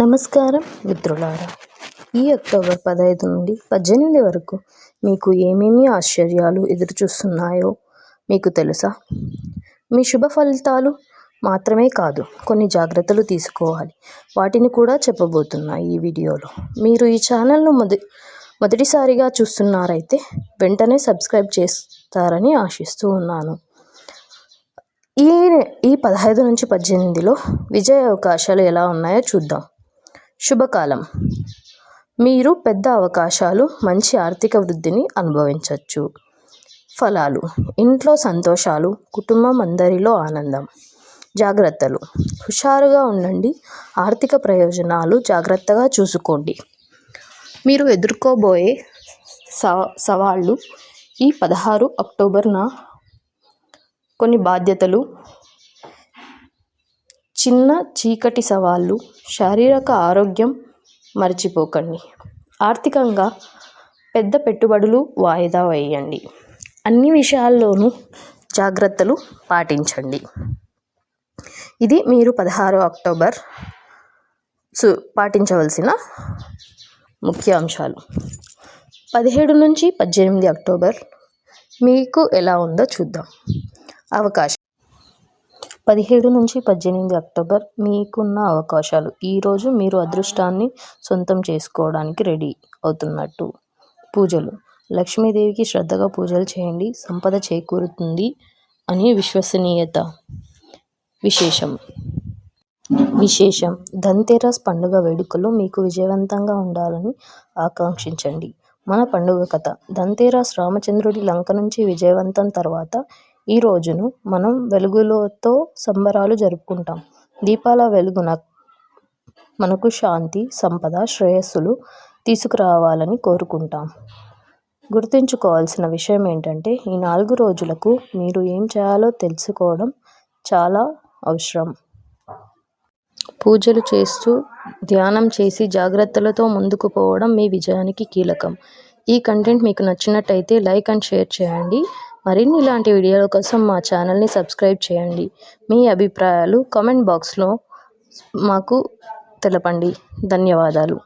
నమస్కారం మిత్రులారా. ఈ అక్టోబర్ పదహైదు నుండి పద్దెనిమిది వరకు మీకు ఏమేమి ఆశ్చర్యాలు ఎదురుచూస్తున్నాయో మీకు తెలుసా? మీ శుభ ఫలితాలు మాత్రమే కాదు కొన్ని జాగ్రత్తలు తీసుకోవాలి. వాటిని కూడా చెప్పబోతున్నా ఈ వీడియోలో. మీరు ఈ ఛానల్ను మొద మొదటిసారిగా చూస్తున్నారైతే వెంటనే సబ్స్క్రైబ్ చేస్తారని ఆశిస్తూ ఉన్నాను. ఈ ఈ పదహైదు నుంచి పద్దెనిమిదిలో విజయ అవకాశాలు ఎలా ఉన్నాయో చూద్దాం. శుభకాలం. మీరు పెద్ద అవకాశాలు మంచి ఆర్థిక వృద్ధిని అనుభవించవచ్చు ఫలాలు ఇంట్లో సంతోషాలు కుటుంబం అందరిలో ఆనందం. జాగ్రత్తలు. హుషారుగా ఉండండి. ఆర్థిక ప్రయోజనాలు జాగ్రత్తగా చూసుకోండి. మీరు ఎదుర్కోబోయే సవా సవాళ్ళు ఈ పదహారు అక్టోబర్న కొన్ని బాధ్యతలు చిన్న చీకటి సవాళ్ళు శారీరక ఆరోగ్యం మర్చిపోకండి. ఆర్థికంగా పెద్ద పెట్టుబడులు వాయిదా వేయండి. అన్ని విషయాల్లోనూ జాగ్రత్తలు పాటించండి. ఇది మీరు పదహారు అక్టోబర్ సు పాటించవలసిన ముఖ్య అంశాలు. పదిహేడు నుంచి పద్దెనిమిది అక్టోబర్ మీకు ఎలా ఉందో చూద్దాం. అవకాశం. పదిహేడు నుంచి పద్దెనిమిది అక్టోబర్ మీకున్న అవకాశాలు. ఈరోజు మీరు అదృష్టాన్ని సొంతం చేసుకోవడానికి రెడీ అవుతున్నట్టు. పూజలు. లక్ష్మీదేవికి శ్రద్ధగా పూజలు చేయండి. సంపద చేకూరుతుంది అని విశ్వసనీయత. విశేషం. విశేషం. ధన్తెరస్ పండుగ వేడుకలు మీకు విజయవంతంగా ఉండాలని ఆకాంక్షించండి. మన పండుగ కథ. ధన్తెరస్ రామచంద్రుడి లంక నుంచి విజయవంతం తర్వాత ఈ రోజును మనం వెలుగులతో సంబరాలు జరుపుకుంటాం. దీపాల వెలుగున మనకు శాంతి సంపద శ్రేయస్సులు తీసుకురావాలని కోరుకుంటాం. గుర్తుంచుకోవాల్సిన విషయం ఏంటంటే ఈ నాలుగు రోజులకు మీరు ఏం చేయాలో తెలుసుకోవడం చాలా అవసరం. పూజలు చేస్తూ ధ్యానం చేసి జాగ్రత్తలతో ముందుకు పోవడం మీ విజయానికి కీలకం. ఈ కంటెంట్ మీకు నచ్చినట్టయితే లైక్ అండ్ షేర్ చేయండి. మరిన్ని ఇలాంటి వీడియోల కోసం మా ఛానల్ని సబ్స్క్రైబ్ చేయండి. మీ అభిప్రాయాలు కామెంట్ బాక్స్లో మాకు తెలపండి. ధన్యవాదాలు.